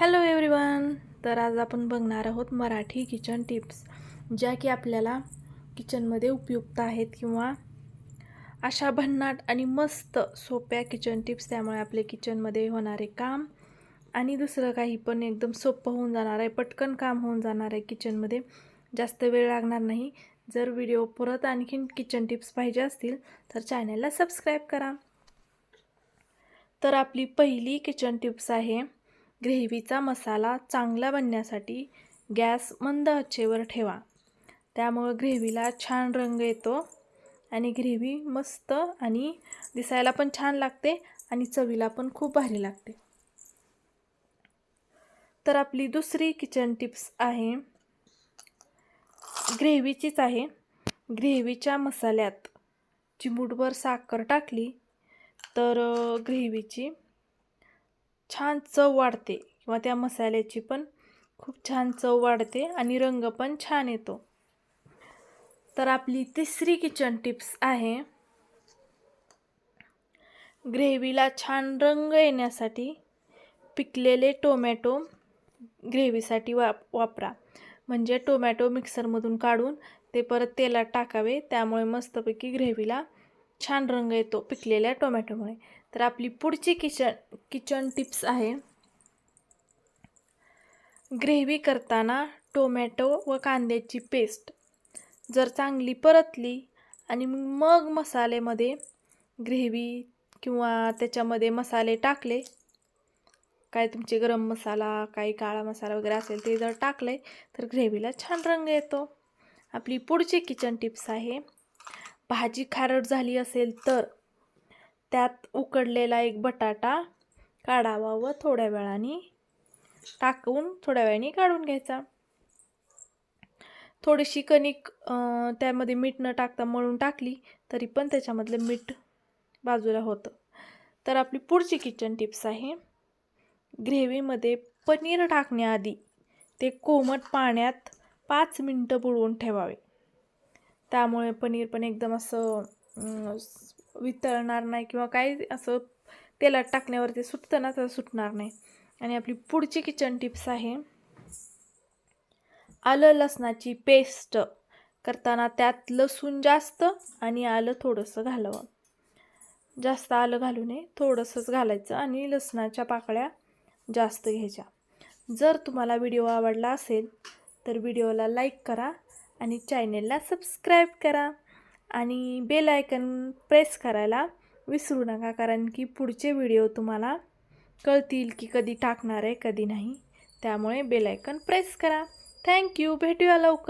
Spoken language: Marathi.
हॅलो एव्हरीवन तर आज आपण बघणार आहोत मराठी किचन टिप्स ज्या की आपल्याला किचनमध्ये उपयुक्त आहेत किंवा अशा भन्नाट आणि मस्त सोप्या किचन टिप्स त्यामुळे आपले किचनमध्ये होणारे काम आणि दुसरं काही पण एकदम सोपं होऊन जाणार आहे पटकन काम होऊन जाणार आहे किचनमध्ये जास्त वेळ लागणार नाही. जर व्हिडिओ परत आणखीन किचन टिप्स पाहिजे असतील तर चॅनलला सबस्क्राईब करा. तर आपली पहिली किचन टिप्स आहे ग्रेव्हीचा मसाला चांगला बनण्यासाठी गॅस मंद आचेवर ठेवा. त्यामुळं ग्रेव्हीला छान रंग येतो आणि ग्रेव्ही मस्त आणि दिसायला पण छान लागते आणि चवीला पण खूप भारी लागते. तर आपली दुसरी किचन टिप्स आहे. ग्रेव्हीचीच आहे. ग्रेव्हीच्या मसाल्यात चिमूटभर साखर टाकली तर ग्रेव्हीची छान चव वाढते किंवा त्या मसाल्याची पण खूप छान चव वाढते आणि रंग पण छान येतो. तर आपली तिसरी किचन टिप्स आहे ग्रेव्हीला छान रंग येण्यासाठी पिकलेले टोमॅटो ग्रेव्हीसाठी वाप वापरा. म्हणजे टोमॅटो मिक्सरमधून काढून ते परत तेलात टाकावे त्यामुळे मस्तपैकी ग्रेव्हीला छान रंग येतो पिकलेल्या टोमॅटोमुळे. तर आपली पुढची किचन किचन टिप्स आहे. ग्रेव्ही करताना टोमॅटो व कांद्याची पेस्ट. जर चांगली परतली आणि मग मसाल्यामध्ये ग्रेव्ही किंवा त्याच्यामध्ये मसाले टाकले काय तुमचे गरम मसाला काही काळा मसाला वगैरे असेल ते जर टाकले तर ग्रेव्हीला छान रंग येतो. आपली पुढची किचन टिप्स आहे. भाजी खारट झाली असेल तर त्यात उकडलेला एक बटाटा काढावा व थोड्या वेळाने टाकून थोड्या वेळाने काढून घ्यायचा. थोडीशी कणिक त्यामध्ये मीठ न टाकता मळून टाकली तरी पण त्याच्यामधलं मीठ बाजूला होतं. तर आपली पुढची किचन टिप्स आहे ग्रेव्हीमध्ये पनीर टाकण्याआधी ते कोमट पाण्यात पाच मिनटं बुडवून ठेवावे. त्यामुळे पनीर पण एकदम असं वितळणार नाही किंवा काही असं तेलात टाकण्यावरती सुटतं ना तर सुटणार नाही. आणि आपली पुढची किचन टिप्स आहे आलं लसणाची पेस्ट करताना त्यात लसूण जास्त आणि आलं थोडंसं घालावं. जास्त आलं घालू नये थोडंसंच घालायचं आणि लसणाच्या पाकळ्या जास्त घ्यायच्या. जर तुम्हाला व्हिडिओ आवडला असेल तर व्हिडिओला लाईक करा आणि चॅनेलला सबस्क्राईब करा आणि बेल आयकन प्रेस करायला विसरू नका कारण की पुढचे व्हिडिओ तुम्हाला कळतील की कधी टाकणार आहे कधी नाही. त्यामुळे बेल आयकन प्रेस करा. थँक्यू भेटूया लवकर.